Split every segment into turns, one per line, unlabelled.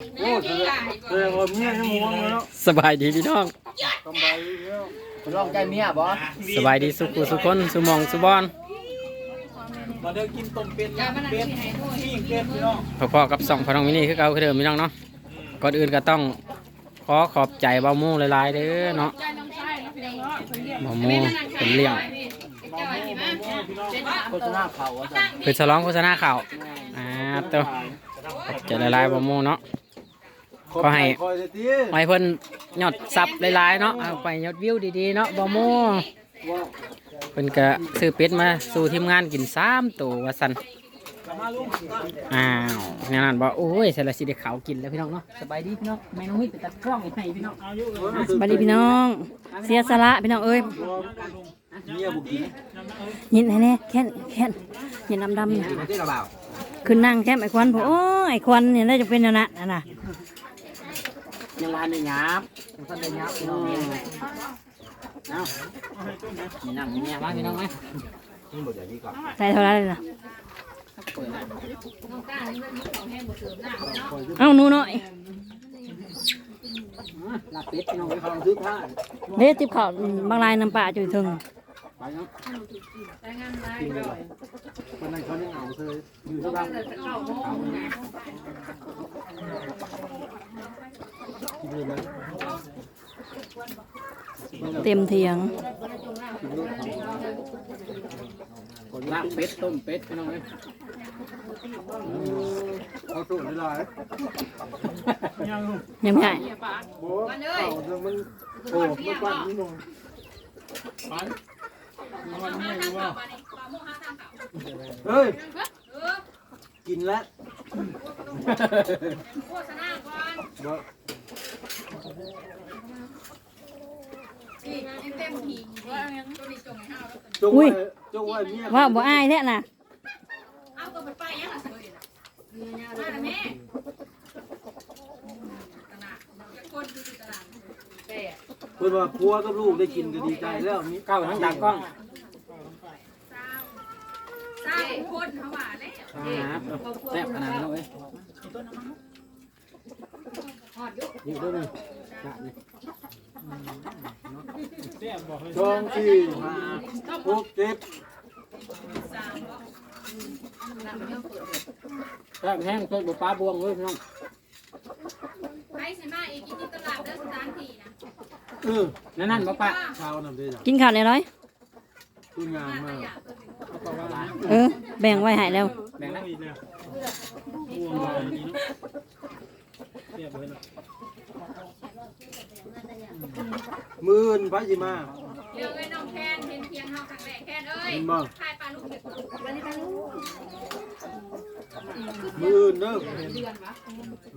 โอ้แสดงแสดงว่าเมียยังห่วงเลยเนาะ
สบายดีพี่น้อง
กำไรเนาะ
ลองใจเมียบ่
สบายดีสุขุสุคนสุหมองสุบอน
มาเดินกินต้มเป็ดย่างเป็ดปิ้งเป็ดพี่น้อง
พอๆกับสองพน้องมินี่คือเก่าคือเดิมพี่น้องเนาะก่อนอื่นก็ต้องขอขอบใจเบาหมูหลายๆเด้อเนาะเบาหมูเป็นเลี้ยง
โฆษณาเขาว่าซั่น
เป็นฉลองโฆษณาข่าวอ่าตัวขอบใจหลายๆเบาหมูเนาะ ก็ให้
คอยเลยที
ให้เพิ่นยอดซับหลายๆเนาะเอาไปยอดวิวดีๆเนาะเบาหมู
ว่า
เพิ่นก็ซื้อเป็ดมาสู่ทีมงานกินสามตัวว่าซั่น
กลับมาลุง
อ้าวแน่นอนบอกโอ้ยสารสิเด็กเขากินแล้วพี่น้องเนาะสบายดีพี่น้องแม่น้องมิตรไปตัดกล้องให้พี่น้อง
สวัสดีพี่น้อง เสียสละพี่น้องเอ้ย
เมียบุกิน
ยินให้แน่แค่นแค่นยินดำดำเนี่ย
ที่กระเป๋า
ขึ้นนั่งแค่ไอ้ควันผมโอ้ยไอ้ควันเนี่ยน่าจะเป็นอย่างนั้นน่ะนะ
ยังวันได้หยาบยังทันได้หยาบพี่น้องเอ้า
มีน้ำมีเนี่ยบ้างพี่น้องไหม
นี่บ่ได้ดีก่อน
ใส่เท่าไรเลยล่ะเอ้าหนูน้อย
ลาเป็ดพี่น้อง
ไปฟังซื้อผ้า
เด็ดจิบข้าวบางลายน้ำปลาจุยถึง
ไปเนาะกินเลยวันนั้นเขายังเอาเลยอยู่ที่บ้านกินเลยไหม
เต็มเทียง
ลาบเป็ดต้มเป็ดพี่น้องเลย
เอาสูตรได้หลายยังลุง
ยังไง
โบ้เอาเดี๋ยวมันโอ้มันปั้นนิดหน่อ เฮ้ย กินแล้วบ่จงไว้จงไว้เมีย
ว่าบ่อายแท้น่ะ
เพื่อนว่าพัวกับลูกได้กินก็ดีใจแล้วมี
เก้าทั้งดังกล้อง
ใช่คนเขาว่าแล้ว
ครับแซ่บขนาดนั้นเลย
นี่ด้วยนี่สองสี่ห้าหกเจ็ด
แซ่บแห้งเพิ่มบุปลาบวงเลยพี่น้อง
ไปสิมาอีกกินที่ตลาดเด้อสถานที่นะ
เออ
นั่นนั่นบ่ปะ
เช้านั่นด้วยจ้ะ
กินข้าวในร้อย
คุณงามมาก
เออ แบ่งไว้ให้แล้ว
แบ่งนะ
มื่นพระจิมา
เดี๋ยวไอ้น้องแคนเห็นเพียงเฮาครั้งแรกแคนเอ้ย
เห็นบ่
ทายปลาลูกเด็ก
มื่นเด้อเนิ่ม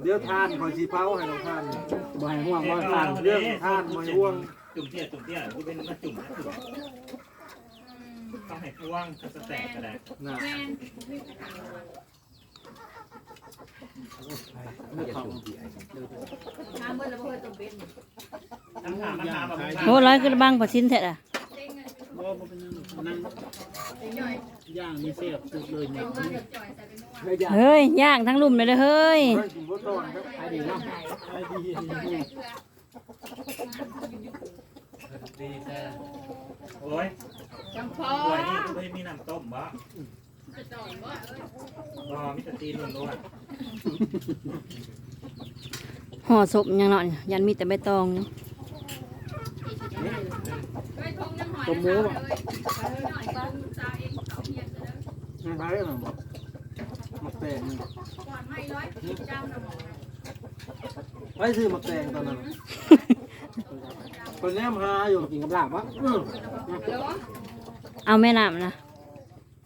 เดี๋ยวทานคอยสีเผาให้เราทาน
บ่ให้ห่วงบ่
ทานเรื่องทานมาห่วง
จุ่มเตี้ยจุ่มเตี้ยกูเป็นมาจุ่มนะจุ่มต้องให้กว้างก็สแตกก็ได้
นะ
แม่น
ไม่เขา
มาเบิ่แล้วบ่เคยต้มเป็ด
ทำถา
งพอชิ้นแท้อะ
ต็งเงิน
นั่งย่างมีเสียบสุดเลยเนี่ย
มาจะจ่อยใส่เป็นนัว
เฮ้ยย่างทั้งลุ่มเลยเด้อเฮ้ย
เฮ้ยกินบดตอนครับ
ขายดีเนาะ
ไอ้ดี
จ่อยใส่เกลือ
โอ้ย
จังพอ
ป่วยนี่กูไม่มีน้ำต้มบ่
จะจ่อยบ่เอ้ย
รอมิสตีนล้วน
ห่อศพยังเนาะยันมีแต่ใบตองอยู่
เฮ้ยทงยังหอย ต้มหมูบ่เอ้ยหน่อยต้มซาเองเขาเฮียนซะเด้อ
ไม่ใช่หรอมักแตง
ก่อนไม่ร้อยเจ้าน่ะหมอ
ไปซื้อมักแตงตอนนั้นคนแนมหาอยู่
กินกับลาบวะ
เออ
เดี๋ยว
เอาแม่น้ำนะ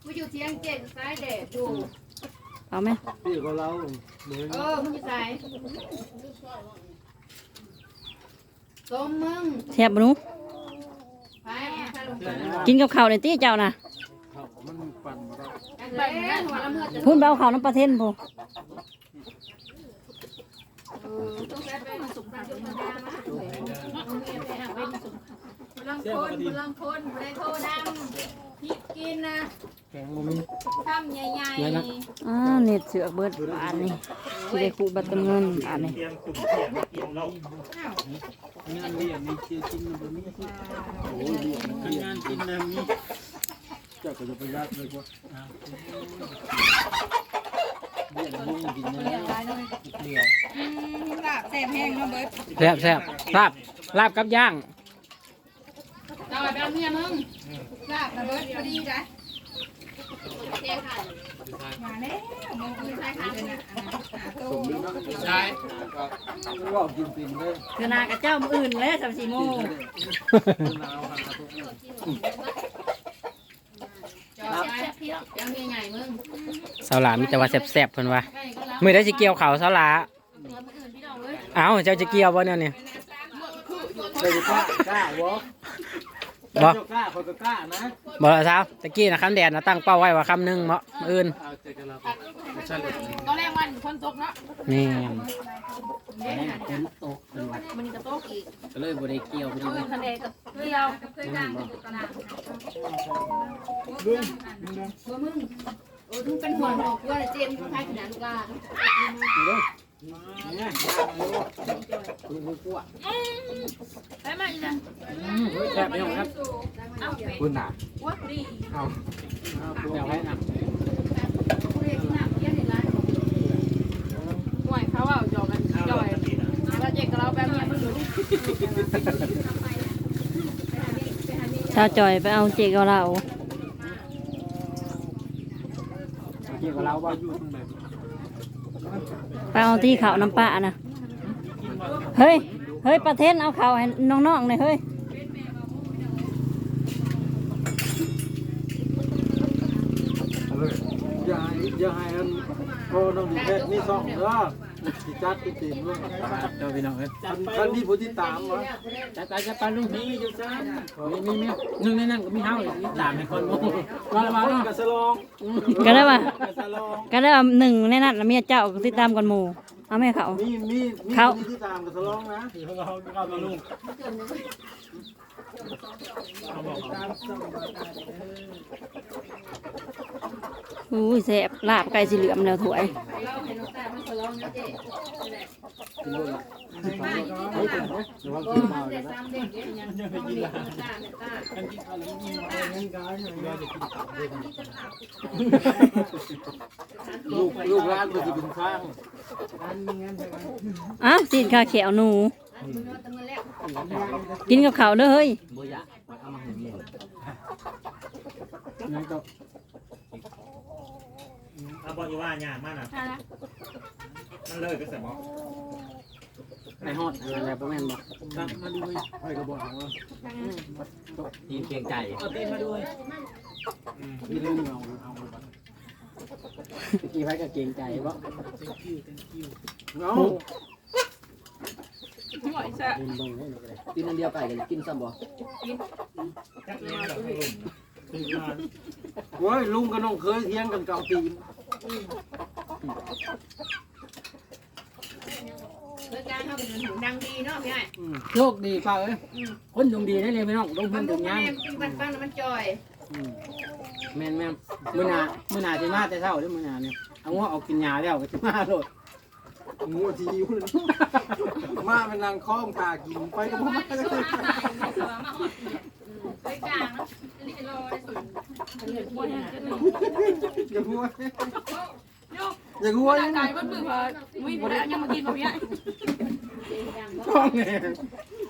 กูอยู่เที่ยงเจ็ดซ้ายแดดอยู่
เอาไหม
พี่ก็เล่าเดี๋ยว
เออมึงอยู่ไหนต้มมึง
แทบบ่หนู
ไปไปลงไป
กินกับข้าวในตี้เจ้าน่ะ
เขามันปั่นมาแล้ว
ไปล้วหัวละเมื่อจะ
พุ่นไปเอาข้าวน้ำปลาเทนพู
ต้องแกพันธุ์มันได้มาพลังคนพลังคนไม่ได้โทษนำพริกกินนะ
กงบ่มี
ทำใหญ่ๆ
อ้าเน็ตเสือกเบิดบานนี่ สิได้คูบัตรเงินบาน
เตรียมตุ่มเสียงเตรียมเรา
งานเลี้ยงนี่เชียกินบ่มีโอ้ยงานกินนะมีเจ้าก็จะไปยัดเลยกว่าเลี้ยงลุงกินนะเลี้ยง
ลาบแซ่บแห้งเนาะเบิร์ด
แซ่บแซ่บลาบลาบกับย่าง
เอาไปเอาเมียมึงลาบนะเบิร์ดพอดีจ้ะเจ๊ค่ะ มาแล้วมึงคือใช่ค่ะตู้
ใช่ว่ากินเป็นเลย
คือนากับเจ้ามืออื่นแล้วสามสี่โมง
จอดใช่พี่เอาเมียใหญ่มึง
สาวหลามีแต่ว่าแซ่บๆเพิ่นว่ามื้อใดสิเกี่ยวข้าวสาวหลาเอ้าเจ้าจะเกี่ยวบ่เนี่ยนี่
เจ้าจะกล้ากล้าวะ
บ่
เจ้ากล้าคนก็กล้านะ
บ่ล่ะสาวตะกี้นะคำแดดนะตั้งเป้าไว้ว่าคำหนึงเนาะมื้ออื่น
ตอนแรกวันคนตกเนาะ
นี่
เป็นโต๊ะเป็นวัด
มันก็ตกอีก
ก็เลยบ่ได้เกี่ยวบ่ได้
ทะเลกับเที่ยวเคยจ้างอยู่ตลาดลุงลุงมึงโอ้ยมึงเป็นห่วงบอกว่าเจมส์เขาพายขนาดลูกหลาน
เนี่ยคุณคุณกลัว
ไปมาอีกนะ
แซ่บพี่น้องครับ
เอาไป
คุณน่ะ
วัดดี
เอาเอาคุณ
เดี๋ยวให้นะ
หน่วยเขาเอาจอกันจอย
จะกินอะ
เราเจ๊กับเราแบบนี้มึงดู
ชาวจอยไปเอาเจกเอาเรา
เกี่ยวกับเราบ่
อยู่ตรงไหน
ไปเอาที่เขาน้ำปลานะเฮ้ย เฮ้ย ประเทศเอาเขาให้น้องๆหน่อยเฮ้ย
อย่าให้อย่าให้อันโอ้น้องดีแค่นี่สองเด้อ สิจัดเต็มๆเลย
เดี๋ยวพี่น้องเอ้ย
คันคันนี้ผู้ที่ตามวะ
จัดไปจัดไปลุงนี่อยู่จ้ามีมีมีหนึงในนั้นก็มีเฮาอีกตามให้คนบ่มาละมา
คน
เนาะ
กระสลอง
ก็ได้ป่ะ
กระสลอง
ก็ได้ว่าหนึ่งในนั้นน่ะเมียเจ้าติดตามกันหมู่ เอาแม่เขา
มีมีมี
เขา
ผู้ที่ตามกระสลองนะ
เราเรามาลุง
อุ้ยแซ่บลาบไก่สีเหลือมแล้วถวย
เราเห็นน้องตามันก็ร้องนะเจ๊
เฮ้ยเป็นไหมระวังกินเมาเลยนะ
ซ้ำเด็กเยอะยังต้องมีน้องตาเนี่ยตา
ลูกลูกร้านก็จะเป็นข้าง
อ้าวสินข้าเขียวหนู
มึงเอาตังเงินแล้ว
กินกับเขาวเด้อเฮ้ย
บ่อยากเอามาให้เมีย
นี่ก็
เอาบอกอยู่ว่าหยาบมากนะ
ค่ะนะ
มันเลยก็เสร็จบอก
ในฮอดอะไรบ่แม่นบ่
ตักมาดูให้ก็บอกว่า
ทีมเกรงใจ
เอาตีนมาด้วย
มีเรื่องเอาเอา
ตะกี้ไผก็เกรงใจบ่
เอา
ห่วยซะ
กินบ่ได้ก็ได้
กินอันเดียวไก่กันกินซ้ำบ่
จักเลี้ยงแบบให้ลุงคือว่า
โอ้ยลุงกับน้องเคยเถียงกันเก่าตีน
เพื่อการเขาเป็นหูดังดีเนาะพี่ไอ้
โชคดีป้าเอ้ยคนดวงดีได้เลยพี่น้องลง
มัน
น
บุ
ถึ
ก
ง
ม่
ยาม
กินปันปันมันจอย
แม่นแม่นมื้อหน้ามื้อหน้าสิมาแต่เช้าเด้อมื้อหน้าเนี่ยเอางัวเอากินยาแล้วก็สิมาโลด
งัวทีอยู่เลยมาเป็นนางค้องตากินไปก็บ่มา
ไปกลางเนาะนี่รอได้สิเหลือที่เนี่ย
อย่างัว อย่างัว
ร่างกายมันมือพอวิ่งไปแล้วยังมากินแบบนี้
ท้องแหง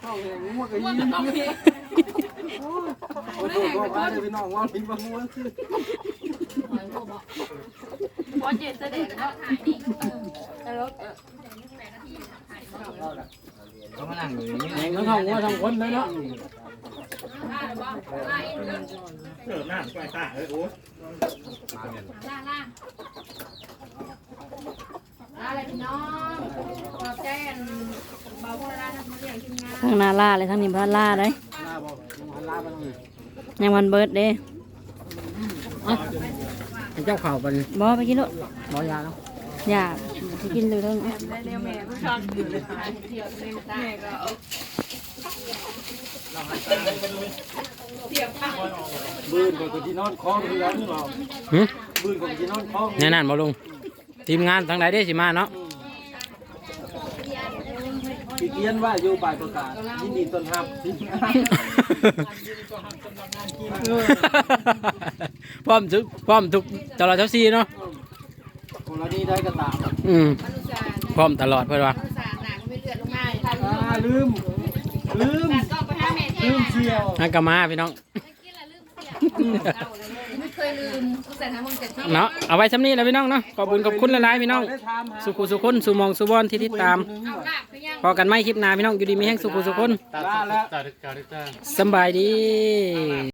ท้องแหงงัวก็ยิ้ม
ต้องมี
โอ้โหบอกว่าเลยพี่น้องว่าพี่บังงัวคือ
พอเจ็ดแสดงก็ถ่ายนี่แล้ว
เขามานั่งอยู่นี่
แหงทั้งห้องงัวทั้งคนเลยเนาะ
ล่าหรือเปล่าล่าเองเรื่อง
เสิร์ฟหน้าไก่ตาเอ้ยโอ้
ล่าล่าล่า อะไรพี่น้องขอบใจอันเบาพวกเรานะมาเรียกทีมงาน
ทางนาล่าเลยทางนี้พันล่าเลย
ลาบอกลาไปตรงนี้
ยังวันเบิร์ดเด้
ให้เจ้าข่าวบัดนี้
บอไปกินรถ
บ่ยาเนาะ
อยากไปกินเลยเรื่อง
ได้เรียวแม่ผู้ชอบอยู่เลยเที่ยวเล่นแม่ก็
บืนกับที่นอนคล้องที่แล้วนี่หรอ
หึ
บืนกับที่นอนคล้อง
แน่นั่นบ่ลุง ทีมงานทางใดได้สิมาเนาะ
ปีเกียนว่าอยู่บ่ายประกาศยินดีต้อนรับ
พร้อมทุกพร้อมทุกตลอดทั้งสี่เนาะ
ของเรานี่ได้กระตาม
อืม
มนุษย์ศาสตร์
พร้อมตลอดเพื่อนว่า
มนุษย์ศาสตร์หนักไม่เลือดลงมาถ่าย
อ่าลืม ลืม
ก็ไปหาแม่แท้
ลืมเชียว
ฮักกะมาพี่น้อง
ไม่เค ยลืมตั้งแต่ทำมึงเสร็จที่
เนาะเอาไว้ซ้ำนี้นะพี่น้องเนาะขอบคุณขอบคุณหลายๆพี่น้อง
ได้ถามหา
สุขุสุคนสุมองสุบอนที่ติดตาม
เอาลากไปยัง
พอกันไม่คลิปหน้าพี่น้องอยู่ดีมีแห้งสุขุสุคน
ลาแล้ว
ตาดึกตาดึกตา
สำบายดี